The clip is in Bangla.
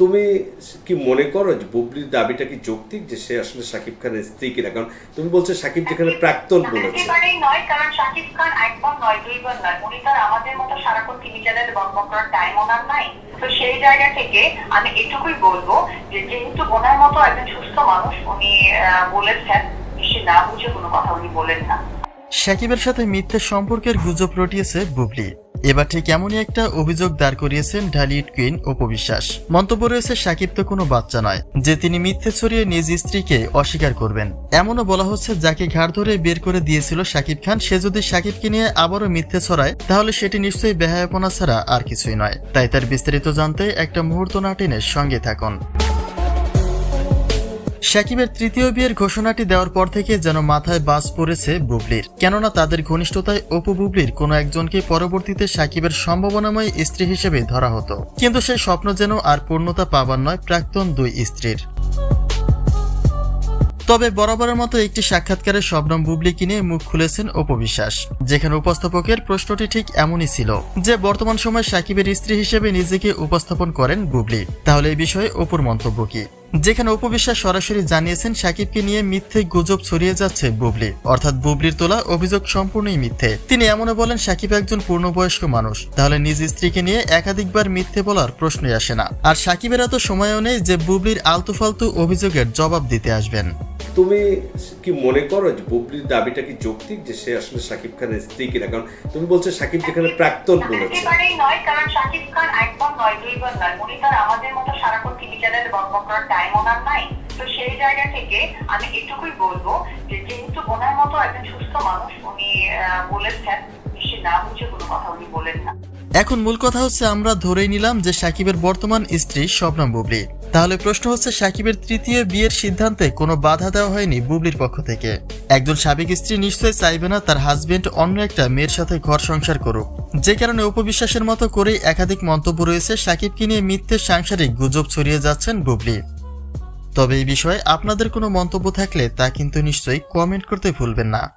তুমি কি মনে করো যে বুবলির দাবিটা কি যৌক্তিক যে সে আসলে শাকিব খানের স্ত্রী কিনা? কারণ তুমি বলছো শাকিব যেখানে প্রাক্তন বলেছে। নয় কারণ শাকিব খান একবার নয় দুইবার নয়। উনি তার আমাদের মতো সারাক্ষণ টিভি চ্যানেল বন্ধ করার টাইম ওনার নাই। তো সেই জায়গা থেকে আমি এটুকুই বলব যে যেহেতু ওনার মতো একজন সুস্থ মানুষ উনি বলেছেন সে না বুঝে কোনো কথা উনি বলেন না। সাকিবের সাথে মিথ্যে সম্পর্কের গুজব রটিয়েছে বুবলি। এবার ঠিক এমনই একটা অভিযোগ দাঁড় করিয়েছেন ঢালিউড কুইন অপবিশ্বাস মন্তব্য রয়েছে, সাকিব তো কোনো বাচ্চা নয়, যে তিনি মিথ্যে ছড়িয়ে নিজ স্ত্রীকে অস্বীকার করবেন। এমনও বলা হচ্ছে, যাকে ঘাড় ধরে বের করে দিয়েছিল সাকিব খান, সে যদি সাকিবকে নিয়ে আবারও মিথ্যে ছড়ায়, তাহলে সেটি নিশ্চয়ই বেহায়াপনা ছাড়া আর কিছুই নয়। তাই তার বিস্তারিত জানতে একটা মুহূর্ত না টেনে সঙ্গে থাকুন। সাকিবের তৃতীয় বিয়ের ঘোষণাটি দেওয়ার পর থেকে যেন মাথায় বাস পড়েছে বুবলির। কেননা তাদের ঘনিষ্ঠতায় অপু বুবলির কোনো একজনকে পরবর্তীতে সাকিবের সম্ভাবনাময় স্ত্রী হিসেবে ধরা হতো। কিন্তু সেই স্বপ্ন যেন আর পূর্ণতা পাবার নয় প্রাক্তন দুই স্ত্রীর। তবে বরাবরের মতো একটি সাক্ষাৎকারে শবনম বুবলিকে নিয়ে মুখ খুলেছেন অপবিশ্বাস যেখানে উপস্থাপকের প্রশ্নটি ঠিক এমনই ছিল, যে বর্তমান সময় সাকিবের স্ত্রী হিসেবে নিজেকে উপস্থাপন করেন বুবলি। তাহলে এই বিষয়ে অপুর মন্তব্য কি? যেখানে উপবিশ্বাস সরাসরি জানিয়েছেন সাকিবকে নিয়ে মিথ্যে গুজব ছড়িয়ে যাচ্ছে বুবলি। অর্থাৎ বুবলির তোলা অভিযোগ সম্পূর্ণই মিথ্যে। তিনি এমনও বলেন সাকিব একজন পূর্ণবয়স্ক মানুষ। তাহলে নিজ স্ত্রীকে নিয়ে একাধিকবার মিথ্যে বলার প্রশ্নই আসে না। আর সাকিবের এত সময়ও নেই যে বুবলির আলতু ফালতু অভিযোগের জবাব দিতে আসবেন। তুমি কি মনে করো যে বুবলির দাবিটা কি যৌক্তিক যে সে আসলে শাকিব খানের স্ত্রী কিনা? কারণ তুমি বলছো শাকিব যেখানে প্রাক্তন বলেছে। নয় কারণ শাকিব খান একবার নয় দুইবার নয়। টাইম ওনার নাই। তো সেই জায়গা থেকে আমি এটুকুই বলব যে যেহেতু ওনার মতো একজন সুস্থ মানুষ উনি বলেছেন না বুঝে কোনো কথা উনি বলেন না। এখন মূল কথা হচ্ছে আমরা ধরেই নিলাম যে সাকিবের বর্তমান স্ত্রী শবনম বুবলি। তাহলে প্রশ্ন হচ্ছে, সাকিবের তৃতীয় বিয়ের সিদ্ধান্তে কোনো বাধা দেওয়া হয়নি বুবলির পক্ষ থেকে? একজন সাবেক স্ত্রী নিশ্চয়ই চাইবে না তার হাজবেন্ড অন্য একটা মেয়ের সাথে ঘর সংসার করুক। যে কারণে উপবিশ্বাসের মতো করেই একাধিক মন্তব্য রয়েছে সাকিবকে নিয়ে মিথ্যে সাংসারিক গুজব ছড়িয়ে যাচ্ছেন বুবলি। তবে এই বিষয়ে আপনাদের কোনো মন্তব্য থাকলে তা কিন্তু নিশ্চয়ই কমেন্ট করতে ভুলবেন না।